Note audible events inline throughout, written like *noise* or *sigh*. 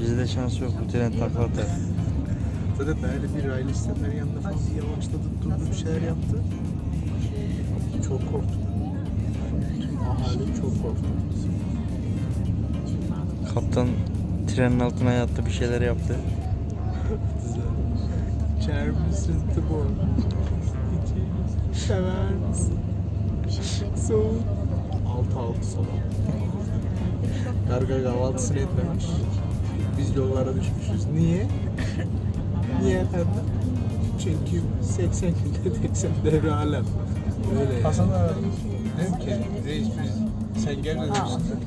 Bizde şans yok bu tren takla atar. Zaten böyle bir raylı sefer yanında falan bir yavaşladı, durdu bir şeyler yaptı. Çok korktum. Tüm ahali çok korktu. Kaptan trenin altına yattı bir şeyler yaptı. İçer misin Tibor? Sever misin? Soğuk. Altı altı sabah. Karga kahvaltısını etmemiş. Biz yollara düşmüşüz. Niye? Niye efendim? Çünkü 80 günde 80 devre alem. Öyle yani. Hasan abi. Dedim ki reis biz sen gel dedim.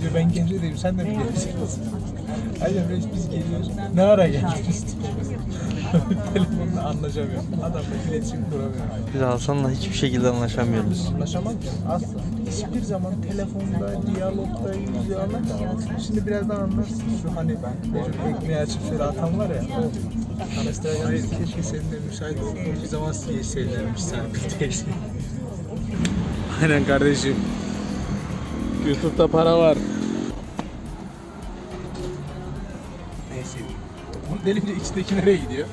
Diyor ben Gebze'deyim sen de mi Gebze'desin? Hayır reis biz geliyoruz. Ne ara geldiniz? Telefonla anlaşamıyorum. Adamla iletişim kuramıyorum. Biz Hasan'la hiçbir şekilde anlaşamıyoruz. Anlaşamam ki asla. Hiçbir zaman telefonda, diyalogda, yüzü anlatamazsın. Şimdi birazdan anlarsın. Şu hani benim ekmeği açıp şöyle atan var ya. Tanıştıracağım. Keşke senin de müsait olduğun bir zaman yeselermiş sen bir teyze. Aynen kardeşim. Youtube'da para var. Delince içindeki nereye gidiyor?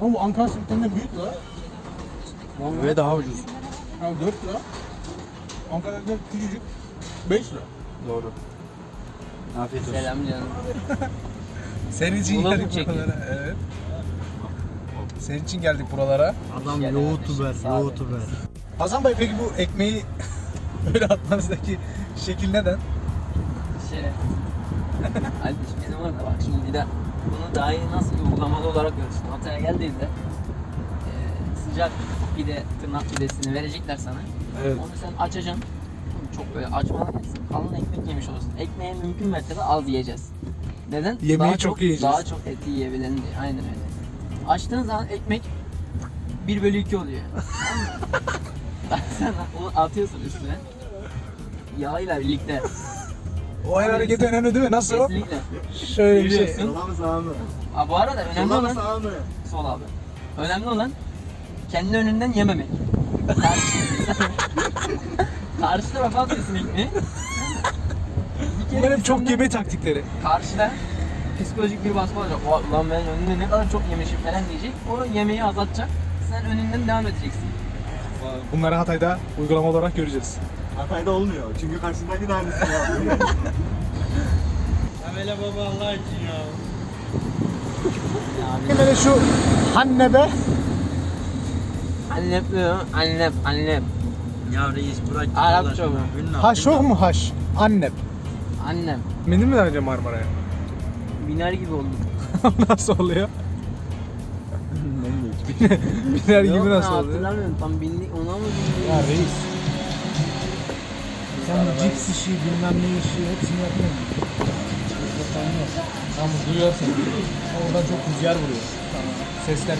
Ama bu Ankara simitinden büyük la. Ve daha ucuz. Ya 4 lira. Ankara'da küçücük 5 lira. Doğru. Afiyet olsun. Selam canım. *laughs* Senin için mu geldik çekiyor? buralara. Evet. Senin için geldik buralara. Adam Gel YouTuber, Sağ ol. YouTuber. Hasan Bey peki bu ekmeği *laughs* öyle atmanızdaki şekil neden? Şeref. Hadi bizim orada bak şimdi bir de bunu daha iyi nasıl uygulamalı olarak görürsün. Otele geldiğinde e, sıcak pide, tırnak pidesini verecekler sana. Evet. Onu sen açacaksın. Çok böyle açmadan yersin. Kalın ekmek yemiş olursun. Ekmeği mümkün mertebe az yiyeceğiz. Neden? Yemeği daha çok yiyeceğiz. Daha çok eti yiyebilelim diye. Aynen öyle. Açtığın zaman ekmek 1 bölü 2 oluyor. *laughs* Sen onu atıyorsun üstüne. Yağıyla birlikte. O el hareketi önemli değil mi? Nasıl o? Kesinlikle. Şöyle bir şey. Yürüyorsun. mı sağ mı? Aa, bu arada önemli olan sağ mı? sol abi. Önemli olan kendi önünden yememek. Karşı, *laughs* karşı tarafa atıyorsun ekmeği. Bir kere Bunlar hep çok insanlar- yeme taktikleri. Karşıda psikolojik bir baskı olacak. "Ulan Ulan ben önünde ne kadar çok yemişim falan diyecek. O yemeği azaltacak. Sen önünden devam edeceksin. Bunları Hatay'da uygulama olarak göreceğiz. Hatay'da olmuyor. Çünkü karşısındaki de aynısını yapıyor. Amele baba Allah için ya. Hemen şu Hannebe. Annem diyor, annem, annem. Ya reis bırak. Arapça mı? Haş yok mu haş? Annep. Annem. Bindin mi daha önce Marmara'ya? Biner gibi oldum. *laughs* nasıl oluyor? *laughs* Biner gibi nasıl oluyor? Hatırlamıyorum tam bindik ona mı bindik? Ya reis. Sen bu cips işi, bilmem ne işi hepsini yapıyorsun. Tamam duyuyorsun. Oradan çok rüzgar vuruyor. Sesler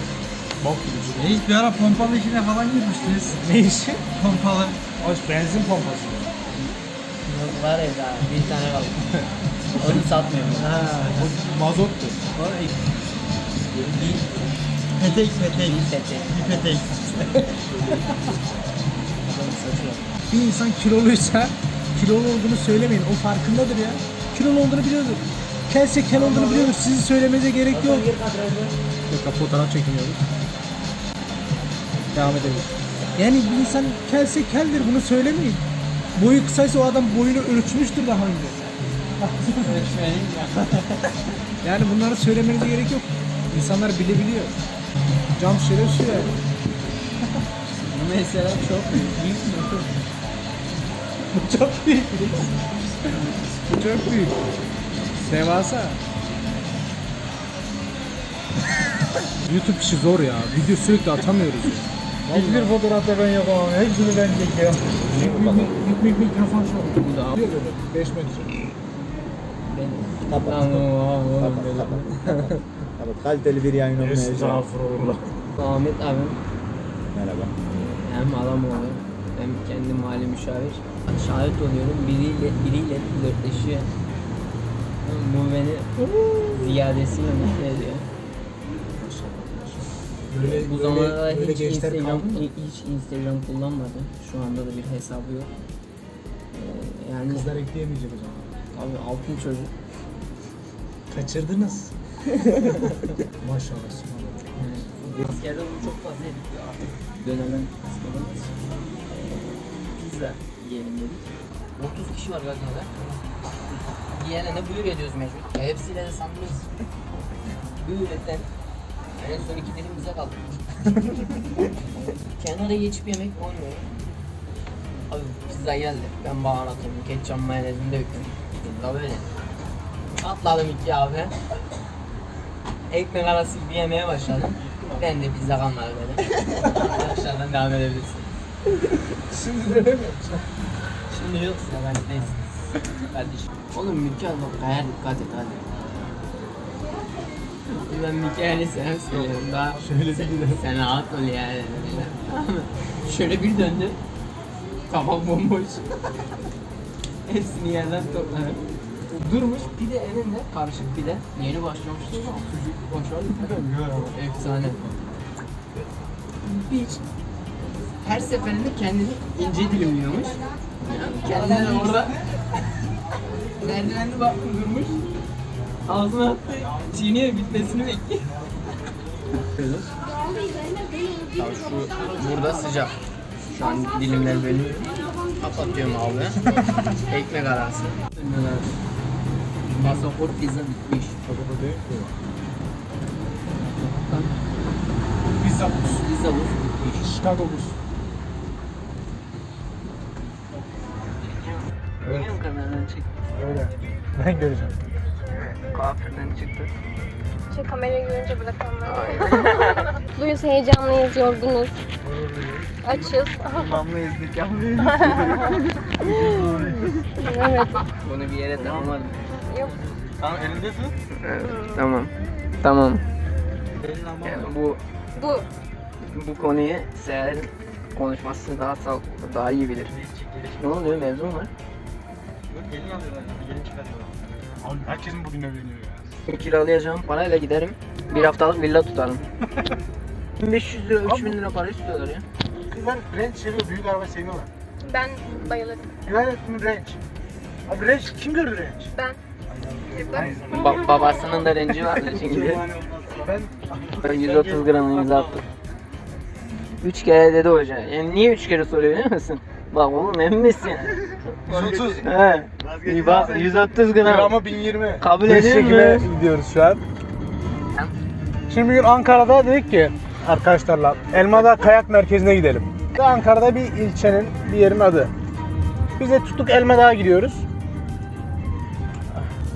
bok gibi çıkıyor. Reis bir ara pompalı işine falan girmiştiniz. *laughs* Ne işi? Pompalı. O benzin pompası. Yok var ya daha bir tane var. Onu satmıyorum. Ha, o mazottu. O Petek petek. bir tete. Bir petek. Bir insan kiloluysa kilolu olduğunu söylemeyin. O farkındadır ya. Kilolu olduğunu biliyordur. Kelse kel olduğunu biliyordur. Sizi söylemenize gerek yok. Yok fotoğraf çekmiyoruz. Devam edelim. Yani bir insan kelse keldir bunu söylemeyin. Boyu kısaysa o adam boyunu ölçmüştür daha önce. Yani bunları söylemenize gerek yok. İnsanlar bilebiliyor. Cam şeref şu yani. Mesela çok büyük. Mü? Bu çok büyük. Bu çok büyük. Devasa. YouTube işi zor ya. Video sürekli atamıyoruz. Hiçbir fotoğrafta ben yapamam. Hepsini ben çekiyorum. Büyük, büyük mikrofon şu. Bu da 5 metre. Kapat. Kapat, kapat. Kapat. Kaliteli bir yayın olmaya Estağfurullah. Ahmet abim Merhaba. hem Alamoğlu hem kendi mahalle müşavir. Şahit oluyorum biriyle biriyle flörtleşiyor. Bu beni ziyadesiyle mutlu ediyor. Böyle, Bu zamana böyle hiç Instagram, hiç Instagram kullanmadı. Şu anda da bir hesabı yok. Ee, yani Kızlar ekleyemeyecek o zaman. abi altın çocuk. Kaçırdınız. *laughs* Maşallah. askerde bunu çok fazla artık. Dönemen askerden pizza yiyelim dedik. 30 kişi var gazinoda. Yiyene de buyur ediyoruz mecbur. Ya hepsiyle de sandınız. buyur etten. En son iki dilim bize kaldı. *laughs* Kenara geçip yemek olmuyor. Abi pizza geldi. Ben baharatımı, ketçap mayonezini döktüm. Pizza böyle. Atladım iki abi. Ekmek arası bir yemeye başladım. Ben de pizza kalmadı dedim. *laughs* Arkadaşlardan devam edebilirsin. Şimdi dönemiyor musun? Şimdi yok sıra ben neyse. Kardeşim. Oğlum Mikael bak kaya dikkat et hadi. Ben Mikael'i selam söylüyorum daha. Şöyle gidelim. Sen rahat ol yani. Şöyle bir döndü. Kafam bomboş. Hepsini yerden topladım. Durmuş pide elinde karışık pide. Yeni başlamıştı ama sucuk başarılı. Efsane. Hiç. Her seferinde kendini ince dilimliyormuş. Kendine orada *laughs* merdivende baktım durmuş. Ağzına attı. Çiğniye bitmesini bekliyor. Şu burada sıcak. Şu an dilimler bölünüyor. Kapatıyorum abi. *laughs* Ekmek arası. Pasaport pizza bitmiş. Pizza bus. Pizza bu bitmiş. Chicago bus. Çek? Öyle. Ben göreceğim. Kuaförden çıktık. Şey kamerayı görünce bırakanlar. *laughs* Mutluyuz, heyecanlıyız, yorgunuz. Açız. Mamlayızlık *laughs* yapmıyoruz. evet. Bunu bir yere tamamladım. Yok. Tamam elindesin. Evet, tamam. Tamam. Yani bu Bu bu konuyu Seher konuşması daha sağlıklı, daha iyi bilir. Ne oluyor mevzu mu var? Alıyorlar. Çıkarıyorlar. Abi herkesin bugün evleniyor ya. Kiralayacağım parayla giderim. Bir haftalık villa tutarım. *laughs* 1500 lira, 3000 lira para istiyorlar ya. Kızlar range seviyor. Büyük araba seviyorlar. ben bayılırım. Güvenlik mi range? Abi range kim gördü range? Ben. Ba- babasının da renci vardı *laughs* çünkü. Ben 130 gramı imza attım. 3 kere dedi hoca. Yani niye 3 kere soruyor biliyor musun? Bak oğlum emin misin? 130. He. İyi bak 130 gram. Ama 1020. Kabul çekime mu? gidiyoruz şu an. Şimdi bir gün Ankara'da dedik ki arkadaşlarla Elmadağ Kayak Merkezi'ne gidelim. Ankara'da bir ilçenin bir yerin adı. Biz de tuttuk Elmadağ'a gidiyoruz.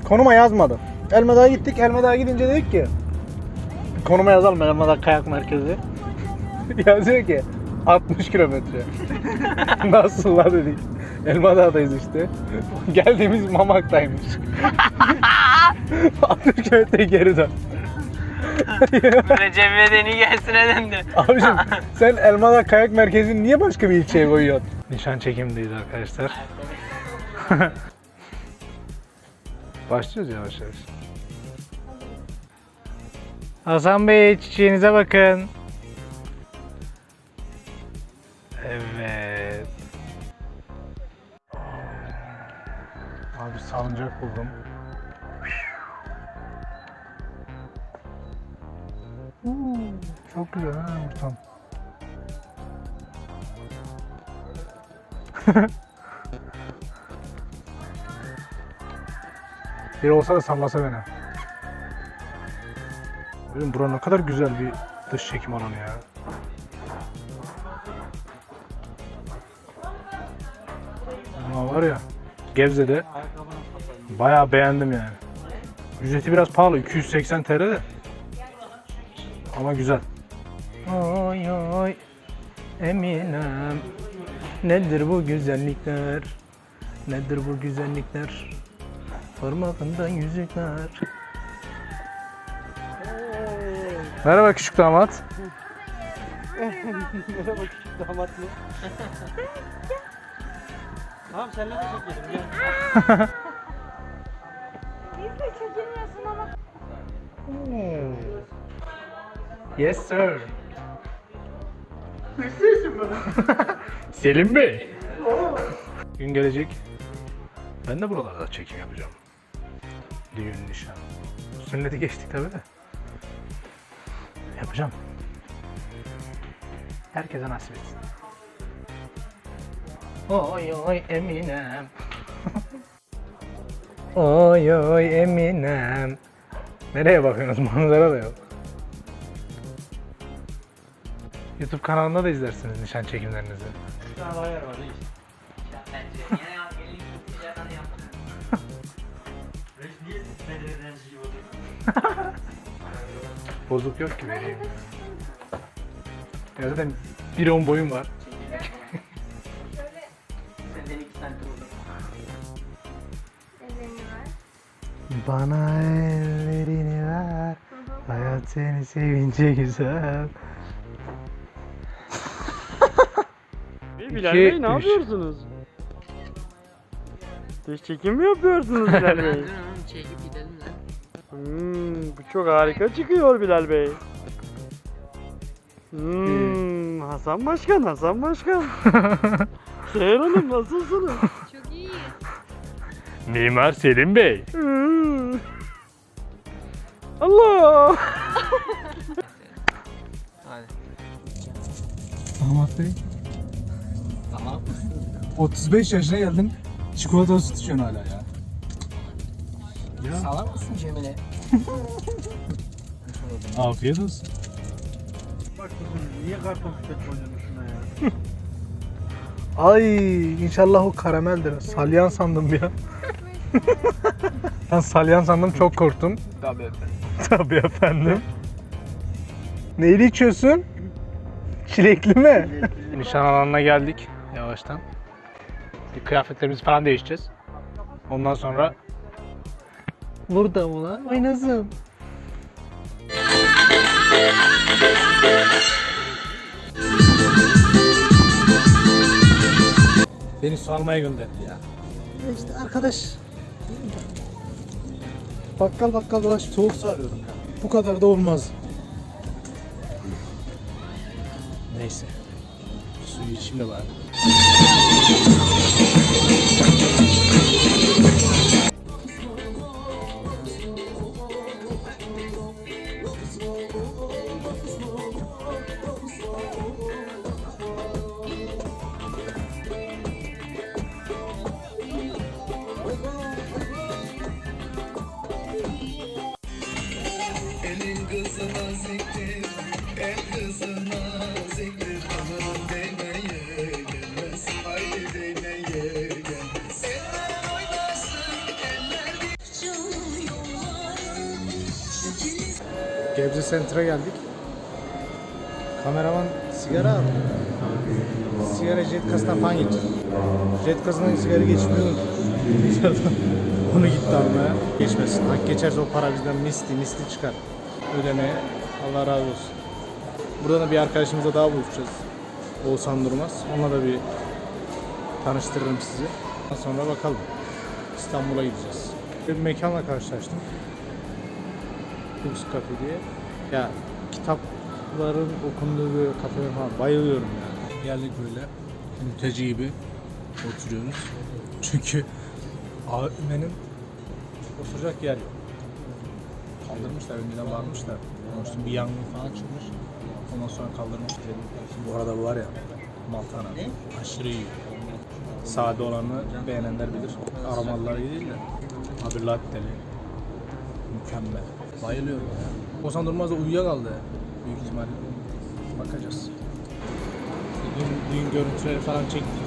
Konuma yazmadı. Elmadağ'a gittik. Elmadağ'a gidince dedik ki konuma yazalım Elmadağ Kayak Merkezi. *laughs* Yazıyor ki 60 kilometre. *laughs* Nasıl la dedik. Elmadağ'dayız işte. Geldiğimiz Mamak'taymış. 60 kilometre geri dön. Recep İvedik'i gelsine döndü. Abicim sen Elmadağ Kayak Merkezi'ni niye başka bir ilçeye koyuyorsun? Nişan çekimdeyiz arkadaşlar. *laughs* Başlıyoruz yavaş yavaş. Hasan Bey çiçeğinize bakın. Evet. Abi salıncak buldum. Uuu, çok güzel ha ortam. *laughs* Biri olsa da sallasa beni. Oğlum bura ne kadar güzel bir dış çekim alanı ya. Var ya Gebze'de bayağı beğendim yani. Ücreti biraz pahalı 280 TL de. Ama güzel. Oy oy Eminem Nedir bu güzellikler? Nedir bu güzellikler? Parmağından yüzükler. Merhaba küçük damat. *laughs* Merhaba küçük damat mı? Tamam seninle de çekelim gel. *laughs* Yes sir. *laughs* Selim Bey. Gün gelecek. Ben de buralarda çekim yapacağım. Düğün, nişan. Sünneti geçtik tabi de. Yapacağım. Herkese nasip etsin. Oy oy Eminem. *laughs* oy oy Eminem. Nereye bakıyorsunuz? *laughs* Manzara da yok. YouTube kanalında da izlersiniz nişan çekimlerinizi. Daha var enerjiyi *laughs* bozuyorsun? Bozuk yok ki vereyim. Ya zaten 1.10 boyum var. Bana ellerini ver. Hayat seni sevince güzel. *laughs* Bilal İki, Bey ne üç. yapıyorsunuz? Dış çekim mi yapıyorsunuz Bilal Bey? Oğlum çekip gidelim lan. Hmm, bu çok harika çıkıyor Bilal Bey. Hmm, Hasan Başkan, Hasan Başkan. *laughs* Seher Hanım nasılsınız? Mimar Selim Bey. Allah! Hadi. Damat Bey. Tamam. 35 yaşına geldim. Çikolata süt içiyorsun hala ya. Salak mısın Cemile? *laughs* Afiyet olsun. Bak kızım niye karton pipet koydun şuna ya? Ay inşallah o karameldir. Salyan sandım bir an. *laughs* *laughs* ben salyan sandım çok korktum. Tabii efendim. Tabii efendim. Neyli içiyorsun? Çilekli mi? Nişan alanına geldik yavaştan. Bir kıyafetlerimizi falan değişeceğiz. Ondan sonra Burada mı lan? Oynasın. Beni su almaya gönderdi ya. İşte arkadaş. Bakkal bakkal dolaş soğuk su arıyorum. Bu kadar da olmaz. Neyse. Suyu içeyim de bari. Gebze Center'a geldik. Kameraman sigara aldı. Sigara jet kasından falan geçecek. Jet kasından sigara geçmiyor. *laughs* Onu gitti almaya. Geçmesin. Hak geçerse o para bizden misli misli çıkar. Ödemeye. Allah razı olsun. Burada da bir arkadaşımızla daha buluşacağız. Oğuzhan Durmaz. Onunla da bir tanıştırırım sizi. Sonra bakalım. İstanbul'a gideceğiz. Bir mekanla karşılaştım. Books Cafe diye. Ya kitapların okunduğu bir kafeler falan bayılıyorum ya. Geldik böyle mülteci gibi oturuyoruz. Çünkü AVM'nin oturacak yer yok. Kaldırmışlar önceden varmışlar. Ondan sonra bir yangın falan çıkmış. Ondan sonra kaldırmışlar. Bu arada bu var ya Maltana. Aşırı iyi. Sade olanı beğenenler bilir. Aromalılar iyi değil de. Abi latteli. Mükemmel. Bayılıyorum ya. Ozan Durmaz da uyuyakaldı büyük ihtimalle. Bakacağız. Dün, dün görüntüleri falan çektik.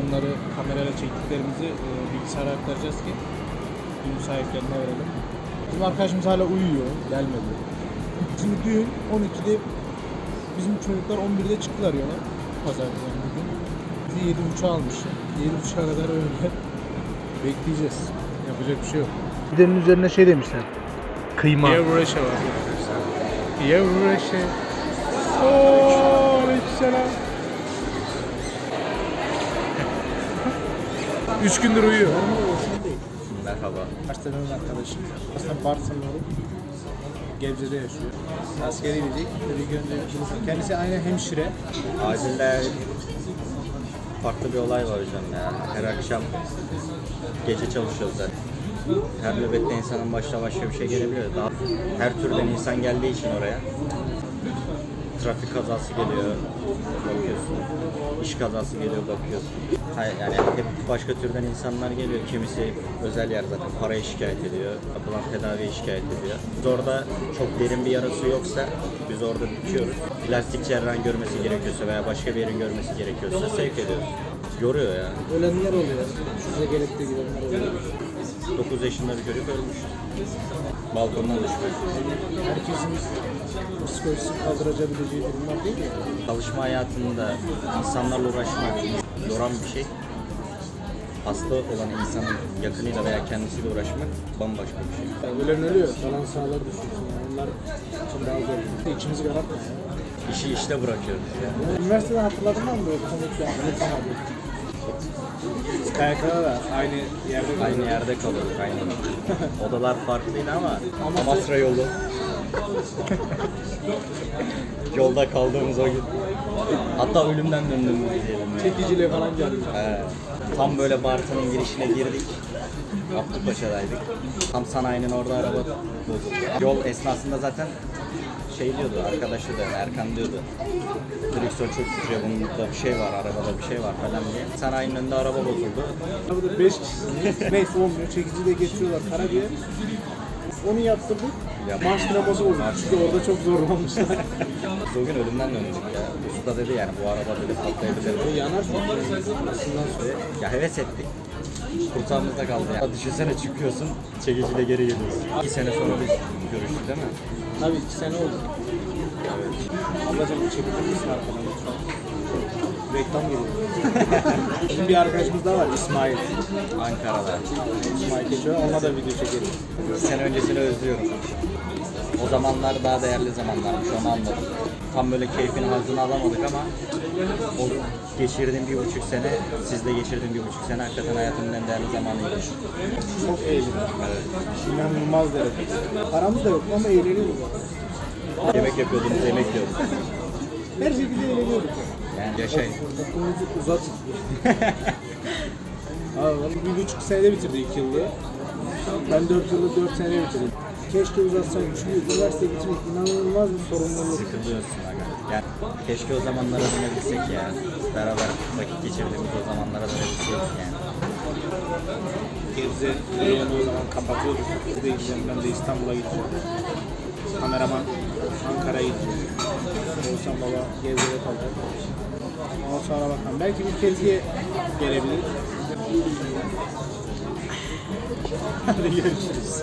Onları kamerayla çektiklerimizi e, bilgisayara aktaracağız ki düğün sahiplerine verelim. Bizim arkadaşımız hala uyuyor, gelmedi. Şimdi düğün 12'de bizim çocuklar 11'de çıktılar yola. Pazar günü bugün. Bizi 7.30'a almış. 7.30'a kadar öyle *laughs* bekleyeceğiz. Yapacak bir şey yok. Gidenin üzerine şey demişler. Kıyma. Yevreşe var. Yevreşe. Ooo aleykümselam. Üç gündür uyuyor. Merhaba. Üniversiteden arkadaşım. Aslında Bartın'da Gebze'de yaşıyor. Askeri gidecek. Dedi gönderip Kendisi aynı hemşire. Acilde farklı bir olay var hocam ya. Her akşam gece çalışıyoruz zaten. Her nöbette insanın başına başka bir şey gelebiliyor. Daha her türden insan geldiği için oraya. Trafik kazası geliyor, bakıyorsun. İş kazası geliyor, bakıyorsun. Hayır, yani hep başka türden insanlar geliyor. Kimisi özel yer zaten paraya şikayet ediyor, yapılan tedaviye şikayet ediyor. Biz orada çok derin bir yarası yoksa biz orada dikiyoruz. Plastik cerrahın görmesi gerekiyorsa veya başka bir yerin görmesi gerekiyorsa sevk ediyoruz. Yoruyor ya. Ölenler oluyor. Size gelip de gidenler oluyor. 9 yaşında bir çocuk ölmüş. Balkondan düşmüş. Herkesin psikolojisini kaldırabileceği durumlar değil mi? Çalışma hayatında insanlarla uğraşmak yoran bir şey. Hasta olan insanın yakınıyla veya kendisiyle uğraşmak bambaşka bir şey. Yani ölen ölüyor. Kalan sağlar düşünsün. Yani onlar için daha zor. İçimizi karartma ya. İşi işte bırakıyoruz ya. Üniversiteden hatırladın mı böyle komik? Unutamadım. *laughs* KYK'da da aynı yerde Aynı yerde kalıyorduk aynen. *laughs* Odalar farklıydı ama Amasra yolu. Yolda kaldığımız o gün. Hatta ölümden döndüğümüz diyelim. ya. çekiciyle falan geldi. He. Tam böyle Bartın'ın girişine girdik. Abdülpaşa'daydık. Tam sanayinin orada araba bozuldu. Yol esnasında zaten şey diyordu, arkadaşı da Erkan diyordu. Direksiyon çok tutuyor, bunda bir şey var, arabada bir şey var falan diye. Sanayinin önünde araba bozuldu. Burada 5 kişisiniz. Neyse olmuyor. Çekici de geçiyorlar Karabiye. Onu yaptırdık. Ya- Marş draması oldu. Çünkü orada çok zorlanmışlar. Bugün ölümden döndük ya. Usta dedi yani bu araba dedi patlayabilir. Bu yanar. Aslından sonra. Ya heves ettik. Kursağımızda kaldı ya. Düşünsene çıkıyorsun, çekiciyle geri geliyorsun. İki sene sonra biz görüştük değil mi? Tabii 2 sene oldu. Ablacım çekilir misin arkadan lütfen? Reklam geliyor. *laughs* Bizim bir arkadaşımız daha var İsmail. Ankara'da. İsmail Keço. Onunla da video çekelim. Sene öncesini özlüyorum. O zamanlar daha değerli zamanlarmış onu anladım. Tam böyle keyfini hazını alamadık ama o geçirdiğim bir buçuk sene, sizle geçirdiğim bir buçuk sene hakikaten hayatımın en değerli zamanıydı. Çok eğlenceli. İnanılmaz derecede. Paramız da yok ama eğleniyoruz. Yemek yapıyordunuz, yemek yiyorduk. Her şekilde eğleniyorduk. Yani yaşayın. Okulunuzu uzatın. *laughs* Abi bir buçuk senede bitirdi iki yıllığı. Ben dört yılda dört senede bitirdim. Keşke uzatsaydım çünkü üniversite gitmek inanılmaz bir sorumluluk. Sıkılıyorsun aga. Yani keşke o zamanlara dönebilsek ya. Beraber vakit geçirdiğimiz o zamanlara dönebilsek yani. Gebze reyonu o zaman kapatıyoruz. Burada gideceğim ben de İstanbul'a gideceğim. Kameraman Ankara'ya gidecek. Oğuzhan Baba Gebze'de kalacak. Ondan sonra bakalım. Belki bir Fethiye gelebilir. *laughs* Hadi görüşürüz.